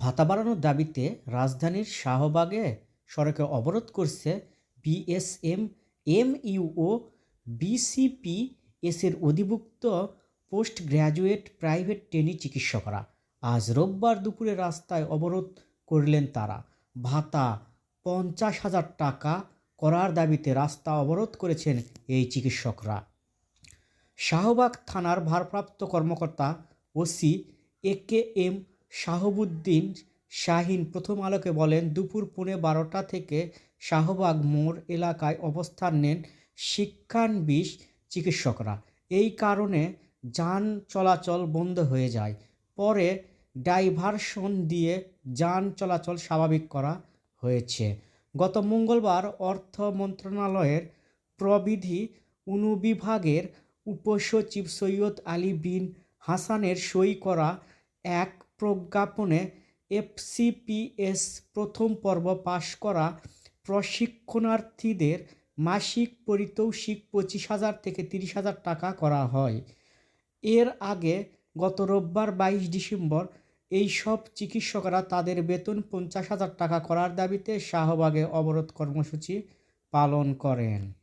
ভাতা বাড়ানোর দাবিতে রাজধানীর শাহবাগে সড়কে অবরোধ করছে বিএসএম, এমইউ ও বিসিপি এসের অধিভুক্ত পোস্ট গ্র্যাজুয়েট প্রাইভেট ট্রেনি চিকিৎসকরা। আজ রোববার দুপুরে রাস্তায় অবরোধ করলেন তারা। ভাতা পঞ্চাশ হাজার টাকা করার দাবিতে রাস্তা অবরোধ করেছেন এই চিকিৎসকরা। শাহবাগ থানার ভারপ্রাপ্ত কর্মকর্তা OC A K M Shahabuddin Shahin প্রথম আলোকে বলেন, দুপুর পৌনে বারোটা থেকে শাহবাগ মোড় এলাকায় অবস্থান নেন শিক্ষানবিশ চিকিৎসকরা। এই কারণে যান চলাচল বন্ধ হয়ে যায়। পরে ডাইভারশন দিয়ে যান চলাচল স্বাভাবিক করা হয়েছে। গত মঙ্গলবার অর্থ মন্ত্রণালয়ের প্রবিধি অনুবিভাগের উপসচিব সৈয়দ আলী বিন হাসানের সই করা এক প্রজ্ঞাপনে এফসিপিএস প্রথম পর্ব পাশ করা প্রশিক্ষণার্থীদের মাসিক পারিতোষিক পঁচিশ হাজার থেকে তিরিশ হাজার টাকা করা হয়। এর আগে গত রোববার বাইশ ডিসেম্বর এই সব চিকিৎসকরা তাদের বেতন পঞ্চাশ হাজার টাকা করার দাবিতে শাহবাগে অবরোধ কর্মসূচি পালন করেন।